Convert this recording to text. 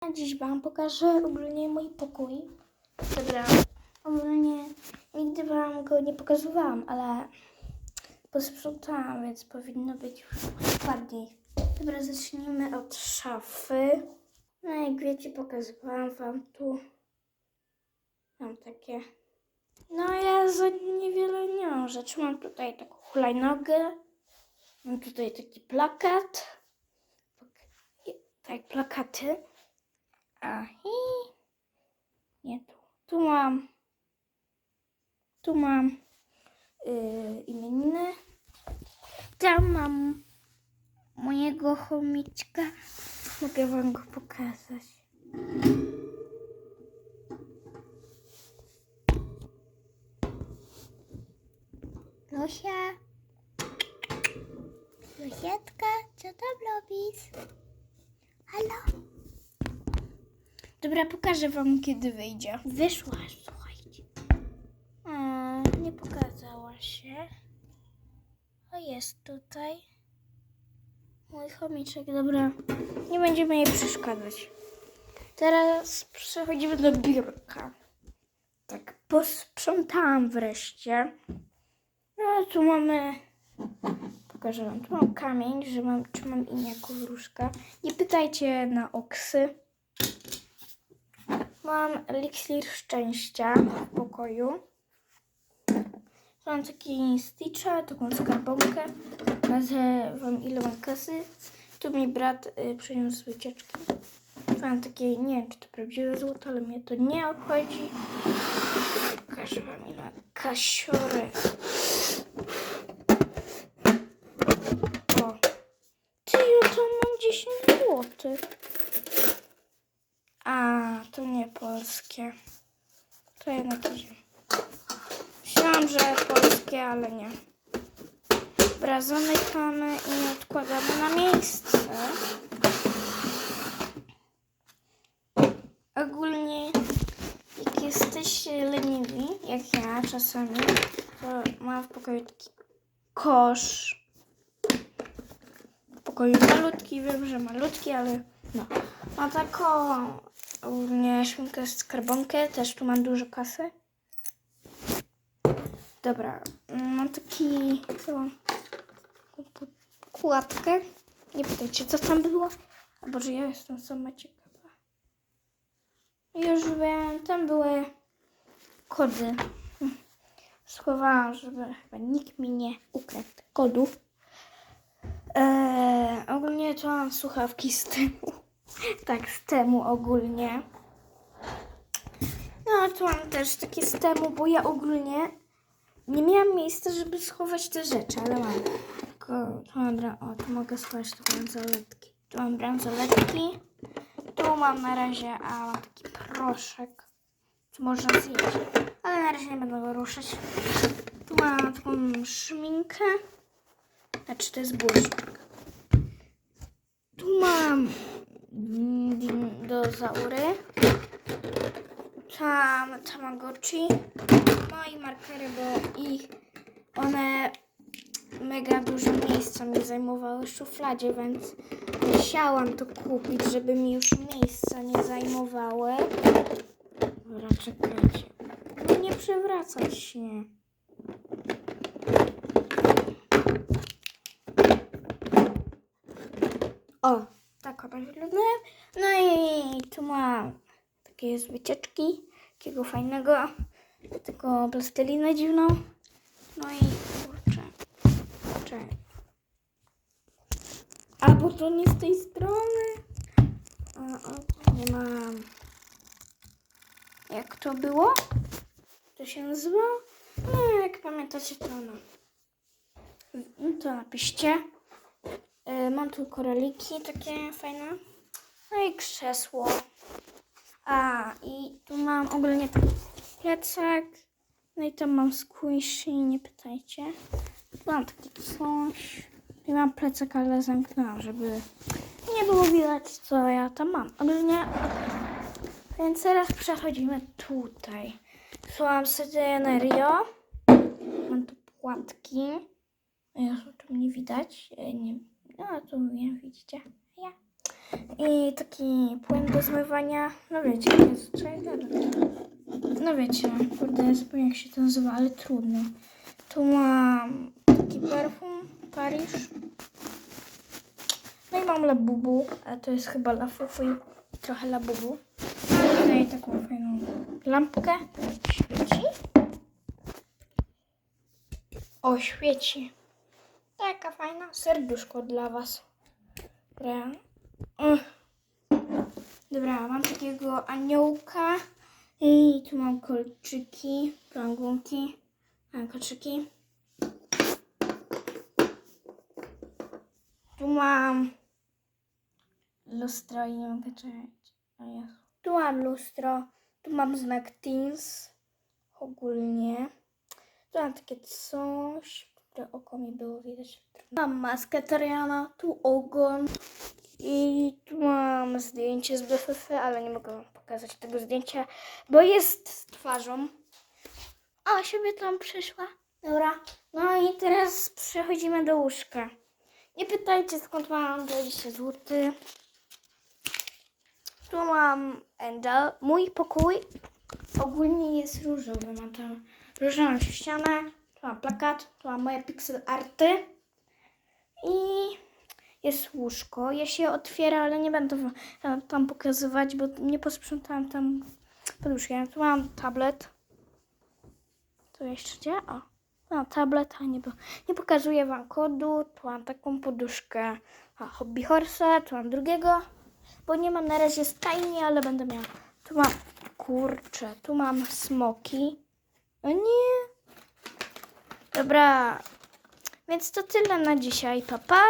A dziś Wam pokażę ogólnie mój pokój. Dobra, ogólnie nigdy Wam go nie pokazywałam, ale posprzątałam, więc powinno być już ładniej. Dobra, zacznijmy od szafy. No jak wiecie, pokazywałam Wam tu. Mam takie. No ja za niewiele nie mam rzeczy. Mam tutaj taką hulajnogę. Mam tutaj taki plakat. Tak, plakaty. A i nie tu. Tu mam. Tu mam yy, imieniny. Tam mam mojego chomiczka. Mogę wam go pokazać. Lusia. Lusiatka, co tam robisz? Halo? Dobra, pokażę wam, kiedy wyjdzie. Wyszła, słuchajcie. A, nie pokazała się. O, jest tutaj. Mój chomiczek, dobra. Nie będziemy jej przeszkadzać. Teraz przechodzimy do biurka. Tak, posprzątałam wreszcie. No, tu mamy... Pokażę wam. Tu mam kamień, że mam, czy mam imię wróżka. Nie pytajcie na oksy. Mam eliksir szczęścia w pokoju. Mam taki stitcha, taką skarbonkę. Nazwę wam ile mam kasy. Tu mi brat y, przyniósł wycieczki. Mam takie, nie wiem czy to prawdziwe złoto, ale mnie to nie obchodzi. Pokażę wam ile mam kasiory. O. Ty, ja tam mam 10 złotych. A, to nie polskie. To jednak idzie. Myślałam, że polskie, ale nie. Dobra, zamykamy i odkładamy na miejsce. Ogólnie, jak jesteście leniwi, jak ja czasami, to mam w pokoju taki kosz. W pokoju malutki, wiem, że malutki, ale no. Ma taką ogólnie szminkę z skarbonkę, też tu mam dużo kasy. Dobra, mam taki mam? kładkę. Nie pytajcie, co tam było. A Boże, ja jestem sama ciekawa. Już wiem, tam były kody. Hm. Schowałam, żeby chyba nikt mi nie ukradł kodów. Eee, ogólnie to mam słuchawki z tyłu. Tak, z temu ogólnie. No, tu mam też takie z temu, bo ja ogólnie nie miałam miejsca, żeby schować te rzeczy, ale mam. Tylko, tu mam, bra- o, tu mogę schować te bransoletki. Tu mam bransoletki. Tu mam na razie, a mam taki proszek. Tu można zjeść, ale na razie nie będę go ruszać. Tu mam taką szminkę. Znaczy, to jest błyszczyk. Tu mam dinozaury. Tam Tamagotchi. No i markery, bo ich one mega dużo miejsca mi zajmowały w szufladzie, więc musiałam to kupić, żeby mi już miejsca nie zajmowały. Dobra, czekajcie. No nie przewracać się. O, one wyglądają. No i tu mam takie jest wycieczki, takiego fajnego, tylko plastelinę dziwną. No i kurczę, kurczę. A to nie z tej strony. A, o, nie mam. Jak to było? To się nazywa? No, jak pamiętacie, to no. No To napiszcie. Y, Mam tu koraliki takie fajne. No i krzesło. A, i tu mam ogólnie taki plecak. No i tam mam squishy, nie pytajcie. Tu mam takie coś. I mam plecak, ale zamknęłam, żeby nie było widać, co ja tam mam. Ogólnie, więc teraz przechodzimy tutaj. Tu mam scenerio. Mam tu płatki. Jezu, tu mnie widać. E, Nie, no, tu mnie widzicie. Ja. i taki płyn do zmywania. No wiecie, jest No wiecie, kurde, zapomniałem jak się to nazywa, ale trudno. Tu mam taki perfum Paris. No i mam Labubu, a to jest chyba Lafufu i trochę Labubu. Tutaj taką fajną lampkę. Świeci. O, świeci. Taka fajna serduszko dla Was. Dobra. Dobra, mam takiego aniołka. I tu mam kolczyki, prągunki. Mam kolczyki. Tu mam lustro i nie mogę czekać. Tu mam lustro. Tu mam znak Teens. Ogólnie. Tu mam takie coś, które oko mi było widać. Mam maskę Tariana, tu ogon. I tu mam zdjęcie z BFF, ale nie mogę wam pokazać tego zdjęcia, bo jest z twarzą. O, sobie tam przyszła. Dobra. No i teraz przechodzimy do łóżka. Nie pytajcie skąd mam 20 zł. Tu mam Angel. Mój pokój ogólnie jest różowy. Mam tam różową ścianę. Tu mam plakat. Tu mam moje pixel arty. I jest łóżko. Ja się otwiera, ale nie będę tam, pokazywać, bo nie posprzątałam tam pod łóżkiem. Tu mam tablet. Tu jeszcze gdzie? O, mam tablet, a nie, nie pokazuję wam kodu. Tu mam taką poduszkę a, Hobby Horse. Tu mam drugiego, bo nie mam na razie stajni, ale będę miała. Tu mam kurcze, tu mam smoki. O nie. Dobra, więc to tyle na dzisiaj. Papa.